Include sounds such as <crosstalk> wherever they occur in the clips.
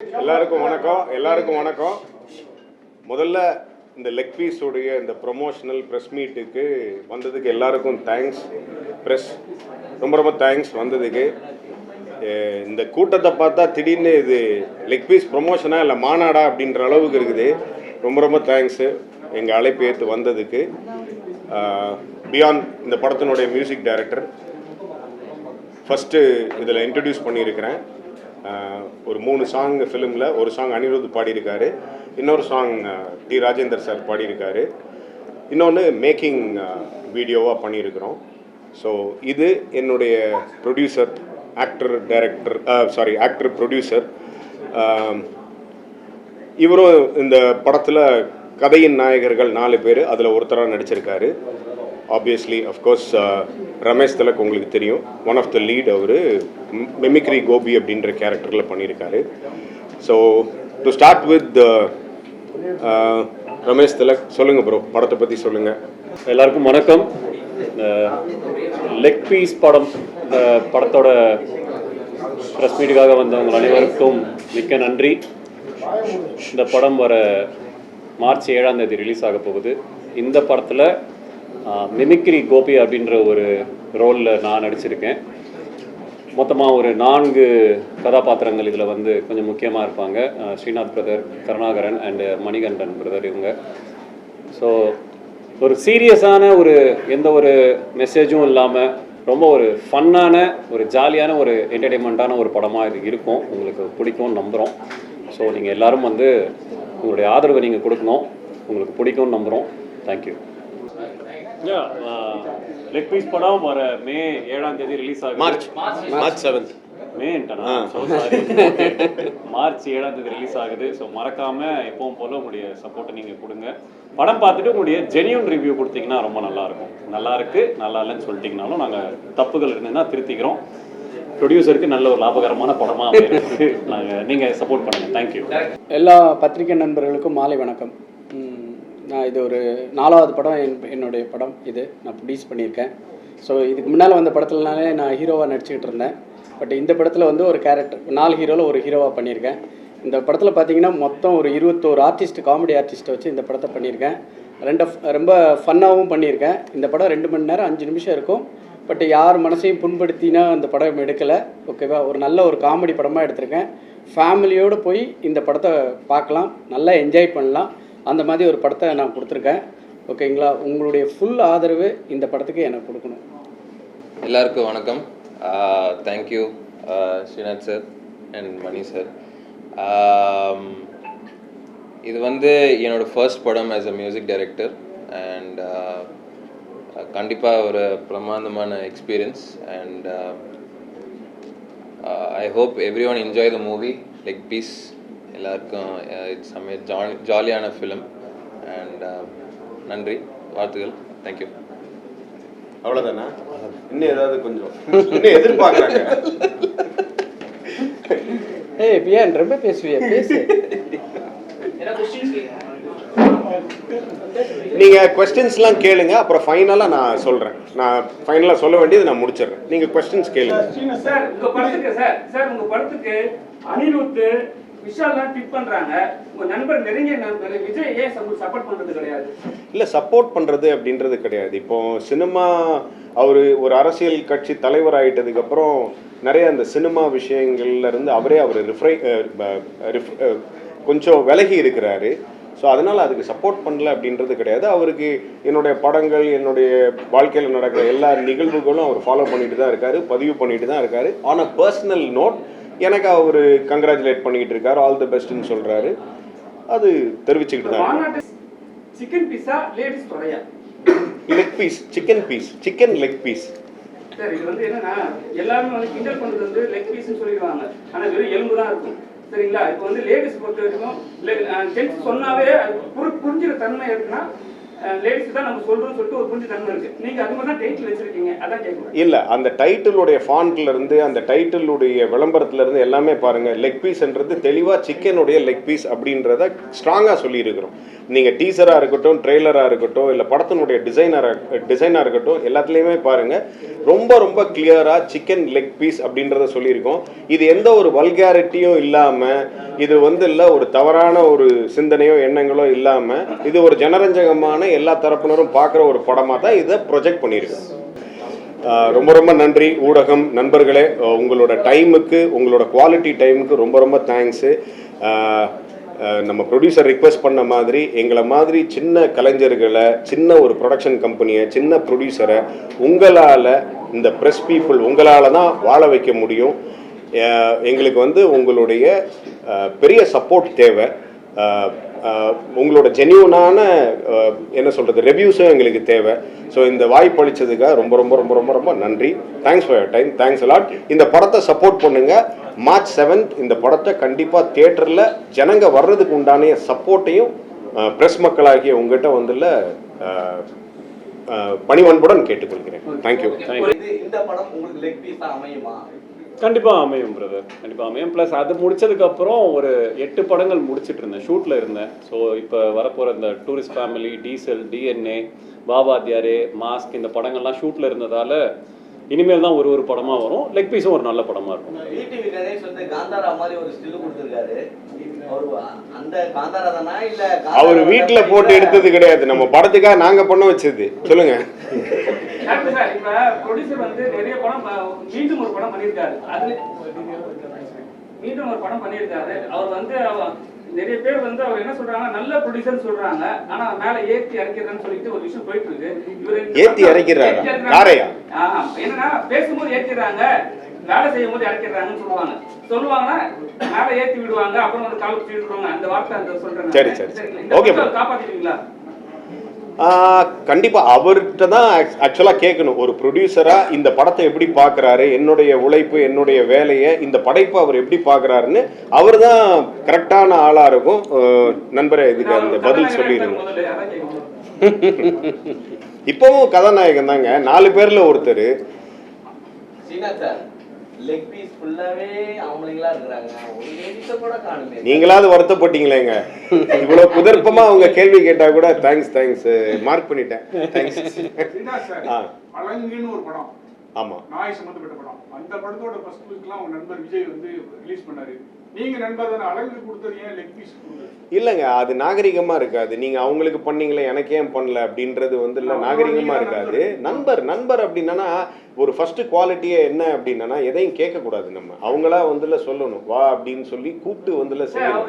எல்லாருக்கும் வணக்கம் எல்லாருக்கும் வணக்கம். முதல்ல இந்த லெக் பீஸோடைய இந்த ப்ரொமோஷனல் ப்ரெஸ் மீட்டுக்கு வந்ததுக்கு எல்லாருக்கும் தேங்க்ஸ் ப்ரெஸ் ரொம்ப ரொம்ப தேங்க்ஸ் வந்ததுக்கு. இந்த கூட்டத்தை பார்த்தா திடீர்னு இது லெக் பீஸ் ப்ரொமோஷனா இல்லை மாநாடா அப்படின்ற அளவுக்கு இருக்குது. ரொம்ப ரொம்ப தேங்க்ஸு எங்கள் அழைப்பு ஏற்று வந்ததுக்கு. பியாண்ட் இந்த படத்தினுடைய மியூசிக் டைரக்டர் ஃபஸ்ட்டு இதில் இன்ட்ரடியூஸ் பண்ணியிருக்கிறேன். ஒரு மூணு சாங் ஃபிலிமில் ஒரு சாங் அனிருத் பாடியிருக்காரு. இன்னொரு சாங் டி ராஜேந்தர் சார் பாடியிருக்காரு. இன்னொன்று மேக்கிங் வீடியோவாக பண்ணியிருக்கிறோம். ஸோ இது என்னுடைய producer actor director sorry actor producer இவரும் இந்த படத்தில் கதையின் நாயகர்கள் நாலு பேர் அதில் ஒருத்தராக நடிச்சிருக்காரு. ஆப்வியஸ்லி அஃப்கோர்ஸ் ரமேஷ் திலக் உங்களுக்கு தெரியும். ஒன் ஆஃப் த லீட் அவர் மெமிக்ரி கோபி அப்படின்ற கேரக்டரில் பண்ணியிருக்காரு. So to start with Ramesh Thilak சொல்லுங்கள் ப்ரோ படத்தை பற்றி சொல்லுங்கள் எல்லாருக்கும் வணக்கம். லெக் பீஸ் படம் இந்த படத்தோட ப்ரெஸ் மீட்டுக்காக வந்தவங்க அனைவருக்கும் மிக்க நன்றி. இந்த படம் வர மார்ச் ஏழாம் தேதி ரிலீஸ் ஆக போகுது. இந்த படத்தில் மிமிக்ரி கோபி அப்படின்ற ஒரு ரோலில் நான் நடிச்சிருக்கேன். மொத்தமாக ஒரு நான்கு கதாபாத்திரங்கள் இதில் வந்து கொஞ்சம் முக்கியமாக இருப்பாங்க. Srinath brother Karunakaran and Manikandan brother இவங்க. ஸோ ஒரு சீரியஸான ஒரு எந்த ஒரு மெசேஜும் இல்லாமல் ரொம்ப ஒரு ஃபன்னான ஒரு ஜாலியான ஒரு என்டர்டெயின்மெண்ட்டான ஒரு படமாக இது இருக்கும். உங்களுக்கு பிடிக்கும்னு நம்புகிறோம் ஸோ நீங்கள் எல்லோரும் வந்து உங்களுடைய ஆதரவை நீங்கள் கொடுக்கணும். உங்களுக்கு பிடிக்கும்னு நம்புகிறோம் தேங்க்யூ லெக் பீஸ் படம் வர மே ஏழாம் தேதி ரிலீஸ் ஆகுது. March March seventh sorry March ஏழாம் தேதி ரிலீஸ் ஆகுது. ஸோ மறக்காம எப்பவும் போல உங்களுடைய சப்போர்ட்டை நீங்க கொடுங்க. படம் பார்த்துட்டு உங்களுடைய ஜெனியூன் ரிவ்யூ கொடுத்தீங்கன்னா ரொம்ப நல்லா இருக்கும் நல்லா இருக்கு நல்லா இல்லைன்னு சொல்லிட்டீங்கனாலும் நாங்க தப்புகள் இருந்ததுன்னா திருத்திக்கிறோம். ப்ரொடியூசருக்கு நல்ல ஒரு லாபகரமான படமா அமையிருக்கு நாங்க நீங்க சப்போர்ட் பண்ணுங்க. தேங்க்யூ எல்லா பத்திரிகை நண்பர்களுக்கும் மாலை வணக்கம். ம், நான் இது ஒரு நாலாவது படம் என் என்னுடைய படம் இது. நான் ப்ரொடியூஸ் பண்ணியிருக்கேன். ஸோ இதுக்கு முன்னால் வந்த படத்துலனாலே நான் ஹீரோவாக நடிச்சுக்கிட்டு இருந்தேன். பட் இந்த படத்தில் வந்து ஒரு கேரக்டர் நாலு ஹீரோவில் ஒரு ஹீரோவாக பண்ணியிருக்கேன். இந்த படத்தில் பார்த்தீங்கன்னா மொத்தம் ஒரு இருபத்தோரு ஆர்டிஸ்ட் காமெடி ஆர்டிஸ்ட்டை வச்சு இந்த படத்தை பண்ணியிருக்கேன். ரெண்டு ரொம்ப ஃபன்னாகவும் பண்ணியிருக்கேன். இந்த படம் ரெண்டு மணி நேரம் அஞ்சு நிமிஷம் இருக்கும். பட் யார் மனசையும் புண்படுத்தினா அந்த படம் எடுக்கலை. ஓகேவா ஒரு நல்ல ஒரு காமெடி படமாக எடுத்திருக்கேன். ஃபேமிலியோடு போய் இந்த படத்தை பார்க்கலாம். நல்லா என்ஜாய் பண்ணலாம். அந்த மாதிரி ஒரு படத்தை நான் கொடுத்துருக்கேன். ஓகேங்களா? உங்களுடைய ஃபுல் ஆதரவு இந்த படத்துக்கு எனக்கு கொடுக்கணும். எல்லாருக்கும் வணக்கம். Thank you Srinath sir and Mani sir இது வந்து என்னோட ஃபர்ஸ்ட் படம் as a music director and கண்டிப்பாக ஒரு பிரமாதமான experience and I hope everyone enjoy the movie leg piece எல்லாருக்கும் இட்ஸ் செம்ம ஜாலி ஜாலியான ஃபிலிம் அண்ட் நன்றி வாழ்த்துக்கள் தேங்க்யூ அவ்வளோதானா இன்னும் ஏதாவது கொஞ்சம் இன்னும் எதிர்பார்க்குறாங்க ஏய் பியான் ரொம்ப பேசுவியா பேசு நீங்கள் கொஸ்டின்ஸ்லாம் கேளுங்க அப்புறம் ஃபைனலாக நான் சொல்கிறேன் நான் ஃபைனலாக சொல்ல வேண்டியது நான் முடிச்சிடுறேன் நீங்கள் கொஸ்டின்ஸ் கேளுங்க சார் உங்க படத்துக்கு சார் சார் உங்க படத்துக்கு அனிருத் விஷால்லாம் ட்விட் பண்றாங்க உங்க நண்பர் நெருங்கிய நண்பர் விஜய் ஏன் சப்போர்ட் பண்றது கிடையாது? இல்லை சப்போர்ட் பண்ணுறது அப்படின்றது கிடையாது. இப்போ சினிமா அவர் ஒரு அரசியல் கட்சி தலைவர் ஆகிட்டதுக்கப்புறம் நிறைய அந்த சினிமா விஷயங்கள்ல இருந்து அவரே அவர் ரிஃப்ரை கொஞ்சம் விலகி இருக்கிறாரு. ஸோ அதனால் அதுக்கு சப்போர்ட் பண்ணல அப்படின்றது கிடையாது. அவருக்கு என்னுடைய படங்கள் என்னுடைய வாழ்க்கையில் நடக்கிற எல்லா நிகழ்வுகளும் அவர் ஃபாலோ பண்ணிட்டு தான் இருக்காரு பதிவு பண்ணிட்டு தான் இருக்காரு. ஆன் அ பர்சனல் நோட் எனக்கு அவர் கங்க்ராச்சுலேட் பண்ணிக்கிட்டு இருக்காரு. ஆல் தி பெஸ்ட்னு சொல்கிறாரு அது தெரிவிச்சுக்கிட்டு தான் சிக்கன் பீஸா ladies தொடையா. Leg piece chicken piece chicken leg piece sir இது வந்து என்னன்னா எல்லாருமே வந்து கிண்டல் பண்றது வந்து லெக் பீஸ்னு சொல்லிடுவாங்க. ஆனா வெறும் எலும்பு தான் இருக்கும். சரிங்களா? இப்போ வந்து லேடிஸ் பொறுத்த வரைக்கும் ஜென்ஸ் சொன்னாவே புரிஞ்சுற தன்மை இருக்குன்னா லேடிஸ் தான் நம்ம சொல்றோம்னு சொல்லிட்டு ஒரு புரிஞ்சு தன்மை இருக்கு. நீங்க அது மாதிரி தான் டைட்டில் வச்சிருக்கீங்க. அதான் கேட்கணும். இல்லை அந்த டைட்டிலுடைய ஃபாண்ட்ல இருந்து அந்த டைட்டிலுடைய விளம்பரத்துல இருந்து எல்லாமே பாருங்க. லெக் பீஸ்ன்றது தெளிவாக சிக்கனுடைய லெக் பீஸ் அப்படின்றத ஸ்ட்ராங்காக சொல்லியிருக்கிறோம். நீங்கள் டீசராக இருக்கட்டும் ட்ரெய்லராக இருக்கட்டும் இல்லை படத்தினுடைய டிசைனராக டிசைனாக இருக்கட்டும் எல்லாத்துலயுமே பாருங்க. ரொம்ப ரொம்ப கிளியரா சிக்கன் லெக் பீஸ் அப்படின்றத சொல்லியிருக்கோம். இது எந்த ஒரு வல்கேரிட்டியும் இல்லாமல் இது வந்து இல்லை ஒரு தவறான ஒரு சிந்தனையோ எண்ணங்களோ இல்லாமல் இது ஒரு ஜனரஞ்சகமான எல்லா தரப்பினரும் பார்க்குற ஒரு படமாக தான் இதை ப்ரொஜெக்ட் பண்ணியிருக்கேன் ரொம்ப ரொம்ப நன்றி ஊடகம் நண்பர்களே. உங்களோட டைமுக்கு உங்களோட குவாலிட்டி டைமுக்கு ரொம்ப ரொம்ப தேங்க்ஸு நம்ம ப்ரொடியூசர் ரிக்வெஸ்ட் பண்ண மாதிரி எங்களை மாதிரி சின்ன கலைஞர்களை சின்ன ஒரு ப்ரொடக்ஷன் கம்பெனியை சின்ன ப்ரொடியூசரை உங்களால் இந்த ப்ரெஸ் பீப்புள் உங்களால் தான் வாழ வைக்க முடியும். எங்களுக்கு வந்து உங்களுடைய பெரிய சப்போர்ட் தேவை. உங்களோட ஜென்யூனான என்ன சொல்கிறது ரிவ்யூஸும் எங்களுக்கு தேவை. ஸோ இந்த வாய்ப்பு அளிச்சதுக்காக ரொம்ப ரொம்ப ரொம்ப ரொம்ப ரொம்ப நன்றி. Thanks for your time thanks a lot இந்த படத்தை சப்போர்ட் பண்ணுங்க. மார்ச் செவன்த் இந்த படத்தை கண்டிப்பாக தியேட்டரில் ஜனங்க வர்றதுக்கு உண்டான சப்போர்ட்டையும் ப்ரெஸ் மக்களாகிய உங்ககிட்ட வந்துள்ள பணிவன்புடன் கேட்டுக்கொள்கிறேன். தேங்க்யூ இந்த படம் உங்களுக்கு லெக் பீஸா அமையுமா? கண்டிப்பாக அமையும் பிரதர் கண்டிப்பாக அமையும். ப்ளஸ் அது முடிச்சதுக்கப்புறம் ஒரு எட்டு படங்கள் முடிச்சிட்டு இருந்தேன். ஷூட்டில் இருந்தேன். ஸோ இப்போ வரப்போகிற இந்த டூரிஸ்ட் ஃபேமிலி டீசல் டிஎன்ஏ பாபாத்தியாரே மாஸ்க் இந்த படங்கள்லாம் ஷூட்டில் இருந்ததால இனிமேல் தான் ஒரு ஒரு படமாக வரும். லெக் பீஸும் ஒரு நல்ல படமாக இருக்கும். டிடிவி கணேஷ் வந்து காந்தாரா மாதிரி ஒரு ஸ்டில் கொடுத்துருக்காரு. அவரு அந்த காந்தாரா தானா? இல்ல காந்தாரா அவர் வீட்டில் போட்டு எடுத்தது கிடையாது. நம்ம படத்துக்காக நாங்கள் பண்ண வச்சது. சொல்லுங்க. டாக்டர் சார் இப்ப ப்ரொடியூசர் வந்து நிறைய படம் மீண்டும் ஒரு படம் பண்ணியிருக்காரு. அதுல மீண்டும் ஒரு படம் பண்ணியிருக்காரு. அவர் வந்து நிறைய பேர் வந்து அவர் என்ன சொல்றாங்க நல்ல ப்ரொடியூசர் சொல்றாங்க. ஆனா மேல ஏத்தி இறக்கிறேன்னு சொல்லிட்டு ஒரு விஷயம் போயிட்டு இருக்கு இவர் ஏத்தி இறக்குறாங்க. என்னன்னா பேசும்போது ஏத்திடுறாங்க. வேலை செய்யும் போது இறக்கிறாங்கன்னு சொல்லுவாங்க. சொல்லுவாங்கன்னா மேல ஏத்தி விடுவாங்க. அப்புறம் வந்து கால் விடுவாங்க அந்த வார்த்தை அந்த சொல்றேன் சரி, சரி, bro. காப்பாத்திட்டீங்களா? கண்டிப்பாக அவர்கிட்ட தான் ஆக்சுவலாக கேட்கணும். ஒரு ப்ரொடியூசராக இந்த படத்தை எப்படி பார்க்குறாரு? என்னுடைய உழைப்பு என்னுடைய வேலையை இந்த படைப்பை அவர் எப்படி பார்க்குறாருன்னு அவர் தான் கரெக்டான ஆளாக இருக்கும். நண்பரே இதுக்கு அந்த பதில் சொல்லிடுங்க. <laughs> இப்போவும் கதாநாயகன் தாங்க. நாலு பேரில் ஒருத்தர். சீனா சார். லெக் பீஸ் ஃபுல்லாவே ஆம்பளைங்களா இருக்கிறாங்க. ஒரு லேடிஸ கூட காணுமே. நீங்களாவது வருத்தப்பட்டீங்களேங்க. இவ்வளோ குதர்ப்பமா அவங்க கேள்வி கேட்டால் கூட தேங்க்ஸ் தேங்க்ஸ் மார்க் பண்ணிட்டேன். தேங்க்ஸ் அலங்குன்னு ஒரு படம். ஆமாம் நாய் சம்பந்தப்பட்ட படம். அந்த படத்தோட ஃபர்ஸ்ட் லுக்லாம் உங்க நண்பர் விஜய் வந்து ரிலீஸ் பண்ணாரு. நீங்க நண்பர் தானே அலங்கு கொடுத்தது ஏன் லெக் பீஸ் இல்லைங்க அது நாகரிகமா இருக்காது. நீங்க அவங்களுக்கு பண்ணீங்களே எனக்கு ஏன் பண்ணல அப்படின்றது வந்து இல்லை நாகரிகமா இருக்காது. நண்பர் நண்பர் அப்படின்னா ஒரு ஃபர்ஸ்ட் குவாலிட்டியே என்ன அப்படின்னா எதையும் கேட்கக்கூடாது நம்ம. அவங்களா வந்துல சொல்லணும். வா அப்படின்னு சொல்லி கூப்பிட்டு வந்துல செய்யணும்.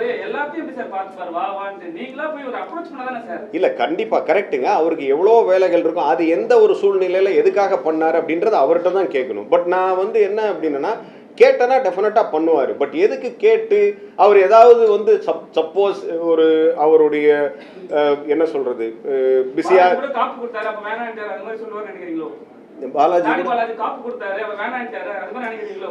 இல்ல கண்டிப்பா கரெக்ட்டுங்க அவருக்கு எவ்வளோ வேலைகள் இருக்கும் அது எந்த ஒரு சூழ்நிலையில எதுக்காக பண்ணாரு அப்படின்றது அவர்கிட்ட தான் கேட்கணும். பட் நான் வந்து என்ன அப்படின்னா கேட்டனா டெஃபினட்டாக பண்ணுவார். பட் எதுக்கு கேட்டு அவர் ஏதாவது வந்து சப் சப்போஸ் ஒரு அவருடைய என்ன சொல்றது பிஸியா பாலாஜி அப்ப அப்ப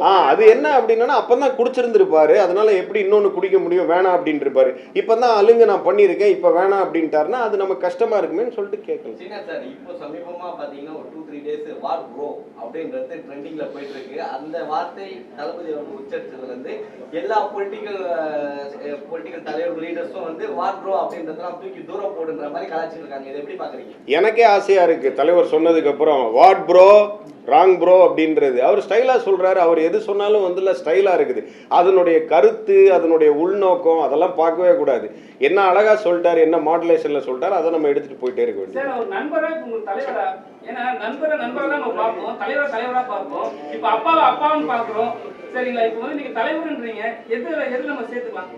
ஆ அது என்ன அப்படின்னா அப்பதான் குடிச்சிருந்திருப்பாரு. அதனால எப்படி இன்னொன்னு குடிக்க முடியும்? வேணாம் அப்படின்ட்டு இருப்பாரு இப்பதான் அலுங்க நான் பண்ணியிருக்கேன் இப்ப வேணாம் அப்படின்ட்டாருன்னா அது நமக்கு கஷ்டமா இருக்குமேன்னு சொல்லிட்டு கேட்கலாம் சீனா சார் இப்போ சமீபமா பாத்தீங்கன்னா ஒரு two three days war bro அப்படின்றது ட்ரெண்டிங்ல போயிட்டு இருக்கு அந்த வார்த்தை தளபதி அவர்கள் உச்சரிச்சதுல இருந்து எல்லா பொலிட்டிக்கல் பொலிட்டிக்கல் தலைவர் லீடர்ஸும் வந்து வார் ப்ரோ அப்படின்றதெல்லாம் தூக்கி தூரம் போடுன்ற மாதிரி கலாச்சிட்டு இருக்காங்க. இதை எப்படி பாக்குறீங்க? எனக்கே ஆசையா இருக்கு. தலைவர் சொன்னதுக்கு அப்புறம் வாட் ப்ரோ ராங் ப்ரோ அப்படின்றது. அவர் ஸ்டைலா சொல்றாரு. அவர் எது சொன்னாலும் வந்துல ஸ்டைலா இருக்குது. அதனுடைய கருத்து அதனுடைய உள்நோக்கம் அதெல்லாம் பார்க்கவே கூடாது. என்ன அழகா சொல்லிட்டாரு என்ன மாடுலேஷன்ல சொல்லிட்டாரு அதை நம்ம எடுத்துட்டு போயிட்டே இருக்க வேண்டியது. ஏன்னா நண்பரை நண்பரா தான் நம்ம பார்ப்போம். தலைவரை தலைவரா பார்ப்போம். இப்ப அப்பாவை அப்பான்னு பார்க்கிறோம். சரிங்களா? இப்ப வந்து நீங்க தலைவர்ன்றீங்க. எது எது நம்ம சேர்த்துக்கலாம்?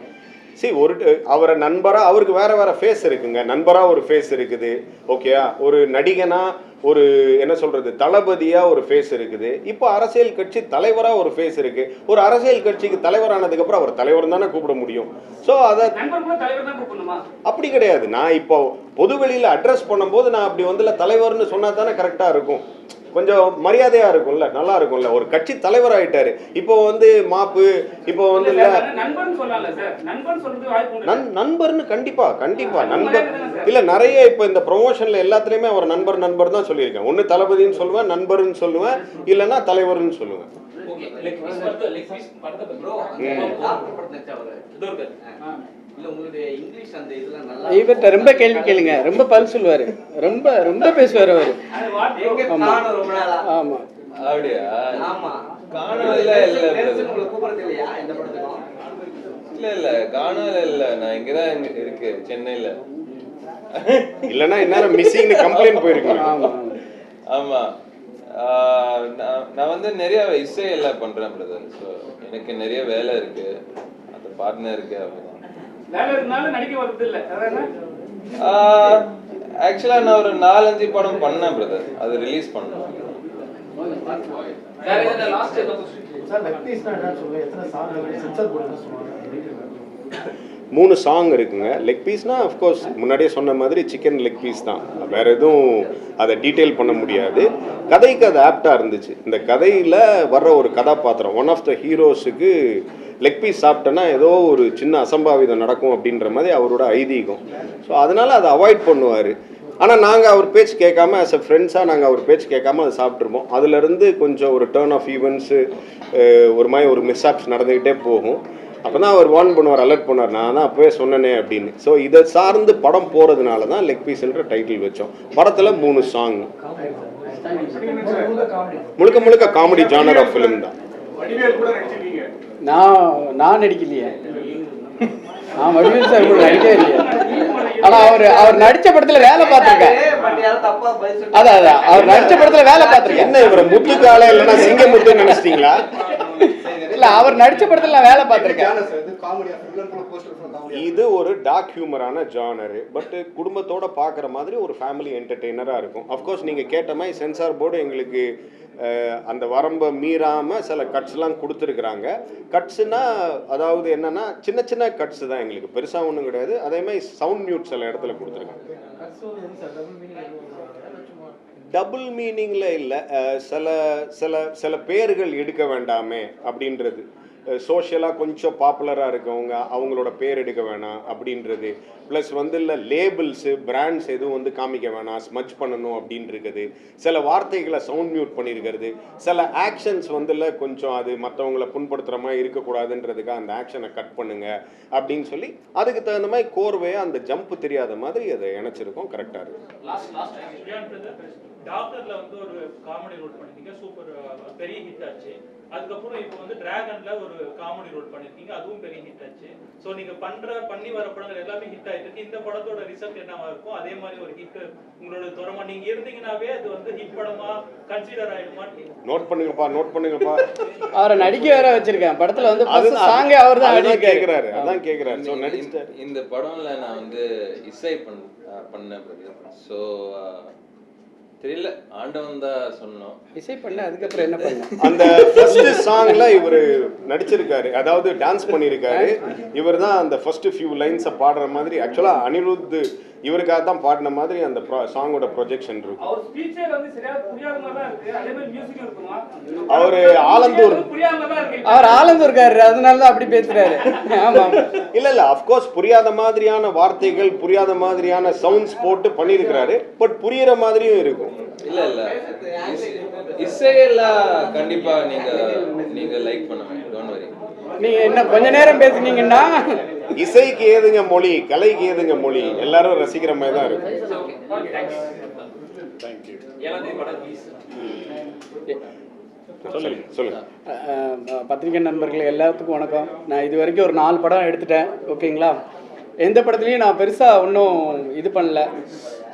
சரி ஒரு அவரை நண்பரா அவருக்கு வேற வேற ஃபேஸ் இருக்குங்க. நண்பரா ஒரு ஃபேஸ் இருக்குது. ஓகேயா ஒரு நடிகனா ஒரு என்ன சொல்றது தளபதியா ஒரு ஃபேஸ் இருக்குது. இப்போ அரசியல் கட்சி தலைவரா ஒரு ஃபேஸ் இருக்கு. ஒரு அரசியல் கட்சிக்கு தலைவரானதுக்கு அப்புறம் அவர் தலைவர் தானே கூப்பிட முடியும். ஸோ அதை அப்படி கிடையாது. நான் இப்போ பொதுவெளியில் அட்ரஸ் பண்ணும்போது நான் அப்படி வந்துல தலைவர்னு சொன்னா தானே கரெக்டாக இருக்கும். கொஞ்சம் மரியாதையா இருக்கும்ல நல்லா இருக்கும்ல. ஒரு கட்சி தலைவர் ஆயிட்டாரு. இப்போ வந்து மாப்பு இப்போ வந்து நண்பர்னு கண்டிப்பா கண்டிப்பா. நண்பர் இல்ல நிறைய இப்போ இந்த ப்ரொமோஷன்ல எல்லாத்துலயுமே அவர் நண்பர் நண்பர் தான் சொல்லியிருக்கேன். ஒன்னு தளபதின்னு சொல்லுவேன் நண்பர்னு சொல்லுவேன் இல்லைன்னா தலைவர்னு சொல்லுவேன். இவர்கிட்ட ரொம்ப கேள்வி கேளுங்க. ரொம்ப பல் சொல்லுவார். ரொம்ப ரொம்ப பேசுவார் அவர். ஆமாம் அப்படியா? ஆமா. இல்ல, இல்ல, படத்துக்கும்? இல்ல இல்ல. காணவே இல்ல. நான் இங்கதான் இங்க இருக்கு சென்னையில. இல்லைன்னா இந்நேரம் மிஸ்ஸிங்னு கம்ப்ளைண்ட் போயிருக்கீங்க ஆமாம் நான் நான் வந்து நிறைய இசை எல்லாம் பண்றேன் பிரதர் ஸோ எனக்கு நிறைய வேலை இருக்கு. அந்த பார்ட்னர் இருக்கு ஆக்சுவலா நான் ஒரு நாலஞ்சு படம் பண்ணேன் பிரதர் அது ரிலீஸ் பண்ணேன். என்ன சார் மூணு சாங் இருக்குங்க. லெக் பீஸ்னால் அஃப்கோர்ஸ் முன்னாடியே சொன்ன மாதிரி சிக்கன் லெக் பீஸ் தான். வேற எதுவும் அதை டீட்டெயில் பண்ண முடியாது. கதைக்கு அது ஆப்டாக இருந்துச்சு. இந்த கதையில் வர்ற ஒரு கதாபாத்திரம் ஒன் ஆஃப் த ஹீரோஸுக்கு லெக் பீஸ் சாப்பிட்டோன்னா ஏதோ ஒரு சின்ன அசம்பாவிதம் நடக்கும் அப்படின்ற மாதிரி அவரோட ஐதீகம். ஸோ அதனால் அதை அவாய்ட் பண்ணுவார். ஆனால் நாங்கள் அவர் பேச்சு கேட்காம ஆஸ் அ ஃப்ரெண்ட்ஸாக நாங்கள் அவர் பேச்சு கேட்காம அதை சாப்பிட்ருப்போம் அதுலேருந்து கொஞ்சம் ஒரு டேர்ன் ஆஃப் ஈவெண்ட்ஸு ஒரு மாதிரி ஒரு மிஸ்ஆப்ஸ் நடந்துக்கிட்டே போகும். அப்போ தான் அவர் வார்ன் பண்ணுவார் அலர்ட் பண்ணுவார். நான் தான் அப்போவே சொன்னனே அப்படின்னு. ஸோ இதை சார்ந்து படம் போகிறதுனால தான் லெக் பீஸ்ன்ற டைட்டில் வச்சோம். படத்தில் மூணு சாங் முழுக்க முழுக்க காமெடி ஜானர் ஆஃப் ஃபிலிம் தான். நான் நான் நடிக்கலையே. நான் வடிவேல் சார் கூட நடிக்கவே இல்லையே. ஆனால் அவர் அவர் நடித்த படத்தில் வேலை பார்த்துருக்கேன் அதான் அதான். அவர் நடித்த படத்தில் வேலை பார்த்துருக்கேன் என்ன இவரை முத்துக்கால இல்லைன்னா சிங்கமுத்து நினைச்சிட்டீங்களா? இல்லை அவர் நடித்த படத்தில் நான் வேலை பார்த்துருக்கேன். சார் இது ஒரு டார்க் ஹியூமரான ஜானரு பட் குடும்பத்தோட பார்க்குற மாதிரி ஒரு ஃபேமிலி என்டர்டெய்னராக இருக்கும். அஃப்கோர்ஸ் நீங்கள் கேட்ட மாதிரி சென்சார் போர்டு எங்களுக்கு அந்த வரம்பை மீறாமல் சில கட்ஸ்லாம் கொடுத்துருக்குறாங்க. கட்ஸுனா அதாவது என்னன்னா சின்ன சின்ன கட்ஸ் தான் எங்களுக்கு. பெருசாக ஒன்றும் கிடையாது. அதே மாதிரி சவுண்ட் மியூட் சில இடத்துல கொடுத்துருக்காங்க. டபுள் மீனிங்கில் இல்லை சில சில சில பேர்கள் எடுக்க வேண்டாமே அப்படின்றது. சோஷியலாக கொஞ்சம் பாப்புலராக இருக்கவங்க அவங்களோட பேர் எடுக்க வேணாம் அப்படின்றது. ப்ளஸ் வந்து இல்லை லேபிள்ஸு பிராண்ட்ஸ் எதுவும் வந்து காமிக்க வேணாம் ஸ்மச் பண்ணணும் அப்படின்னு இருக்குது சில வார்த்தைகளை சவுண்ட் மியூட் பண்ணியிருக்கிறது சில ஆக்ஷன்ஸ் வந்து இல்லை கொஞ்சம் அது மற்றவங்கள புண்படுத்துகிற மாதிரி இருக்கக்கூடாதுன்றதுக்காக அந்த ஆக்ஷனை கட் பண்ணுங்க அப்படின்னு சொல்லி அதுக்கு தகுந்த மாதிரி கோர்வையாக அந்த ஜம்ப் தெரியாத மாதிரி அதை இணைச்சிருக்கோம் கரெக்டாக இருக்குது டாக்டர்ல வந்து ஒரு காமெடி ரோல் பண்ணிருக்கீங்க சூப்பர் பெரிய ஹிட் ஆச்சு. அதுக்கப்புறம் இப்போ வந்து டிராகன்ல ஒரு காமெடி ரோல் பண்ணிருக்கீங்க அதுவும் பெரிய ஹிட் ஆச்சு. சோ நீங்க பண்ற பண்ணி வர படங்கள் எல்லாமே ஹிட் ஆயிட்டு இருக்கு. இந்த படத்தோட ரிசல்ட் என்னவா இருக்கும்? அதே மாதிரி ஒரு ஹிட் உங்களோட திறமை நீங்க இருந்தீங்கன்னாவே அது வந்து ஹிட் படமா கன்சிடர் ஆயிடுமான்னு நோட் பண்ணுங்கப்பா நோட் பண்ணுங்கப்பா. அவரை நடிக்க வேற வச்சிருக்கேன். படத்தில் வந்து சாங்கே அவர் தான் கேக்குறாரு அதான் கேக்குறாரு. ஸோ இந்த- நடிச்சிட்டாரு இந்த படம்ல நான் வந்து இசை பண் அஹ் பண்ணேன் ஸோ தெரியல. ஆண்டவன் தான் சொன்னோம் இசை பண்ண அதுக்கப்புறம் என்ன பண்ண? அந்த ஃபர்ஸ்ட் சாங்ல இவர் நடிச்சிருக்காரு. அதாவது டான்ஸ் பண்ணியிருக்காரு. இவர் தான் அந்த ஃபர்ஸ்ட் ஃபியூ லைன்ஸை பாடுற மாதிரி. ஆக்சுவலா அனிருத் இவருக்காக தான் பாடின மாதிரி அந்த சாங்கோட ப்ரொஜெக்ஷன் இருக்கும். அவர் ஸ்பீச்சே வந்து சரியா புரியாத மாதிரி தான் இருக்கு. அதே மாதிரி மியூசிக்கும் இருக்குமா? அவரு ஆலந்தூர். புரியாத மாதிரி தான் இருக்கு அவர் ஆலந்தூர்காரர் அதனால தான் அப்படி பேசுறாரு. ஆமா இல்ல இல்ல அஃப்கோர்ஸ் புரியாத மாதிரியான வார்த்தைகள் புரியாத மாதிரியான சவுண்ட்ஸ் போட்டு பண்ணியிருக்கிறாரு பட் புரியுற மாதிரியும் இருக்கும். இல்ல இல்ல. இசை- இசையெல்லாம் கண்டிப்பா நீங்க நீங்க லைக் பண்ணுவேன் டோன்ட் வரி நீங்க என்ன கொஞ்ச நேரம் பேசுனீங்கன்னா இசைக்கு ஏதுங்க மொழி கலைக்கு ஏதுங்க மொழி எல்லாரும் ரசிக்கிற மாதிரி தான் இருக்கும். பத்திரிகை நண்பர்கள் எல்லாத்துக்கும் வணக்கம். நான் இது வரைக்கும் ஒரு நாலு படம் எடுத்துட்டேன் ஓகேங்களா? எந்த படத்துலையும் நான் பெருசாக ஒன்றும் இது பண்ணல.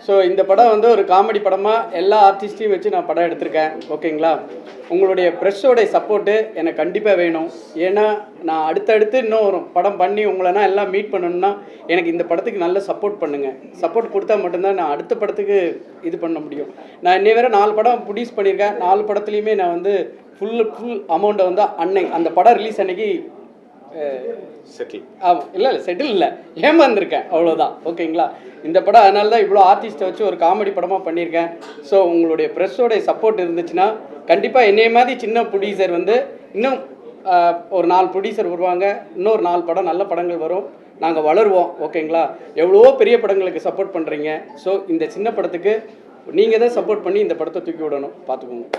ஸோ இந்த படம் வந்து ஒரு காமெடி படமாக எல்லா ஆர்டிஸ்டையும் வச்சு நான் படம் எடுத்திருக்கேன். ஓகேங்களா உங்களுடைய ப்ரெஷ்ஷோடைய சப்போர்ட்டு எனக்கு கண்டிப்பாக வேணும். ஏன்னா நான் அடுத்தடுத்து இன்னும் ஒரு படம் பண்ணி உங்களைனா எல்லாம் மீட் பண்ணணும்னா எனக்கு இந்த படத்துக்கு நல்ல சப்போர்ட் பண்ணுங்கள் சப்போர்ட் கொடுத்தா மட்டும்தான் நான் அடுத்த படத்துக்கு இது பண்ண முடியும். நான் இன்னை வேறு நாலு படம் ப்ரொடியூஸ் பண்ணியிருக்கேன். நாலு படத்துலையுமே நான் வந்து ஃபுல் ஃபுல் அமௌண்ட்டை வந்து அன்னை அந்த படம் ரிலீஸ் அன்னைக்கு செட்டில் ஆமாம் இல்லை இல்லை செட்டில் இல்லை. ஏமாந்துருக்கேன். அவ்வளோதான் ஓகேங்களா? இந்த படம் அதனால தான் இவ்வளோ ஆர்டிஸ்ட்டை வச்சு ஒரு காமெடி படமாக பண்ணியிருக்கேன். ஸோ உங்களுடைய ப்ரெஸ்ஸோடைய சப்போர்ட் இருந்துச்சுன்னா கண்டிப்பாக என்னைய மாதிரி சின்ன ப்ரொடியூசர் வந்து இன்னும் ஒரு நாலு ப்ரொடியூசர் வருவாங்க. இன்னொரு நாலு படம் நல்ல படங்கள் வரும். நாங்கள் வளருவோம். ஓகேங்களா? எவ்வளவோ பெரிய படங்களுக்கு சப்போர்ட் பண்ணுறீங்க ஸோ இந்த சின்ன படத்துக்கு நீங்கள் தான் சப்போர்ட் பண்ணி இந்த படத்தை தூக்கி விடணும். பார்த்துக்கோங்க.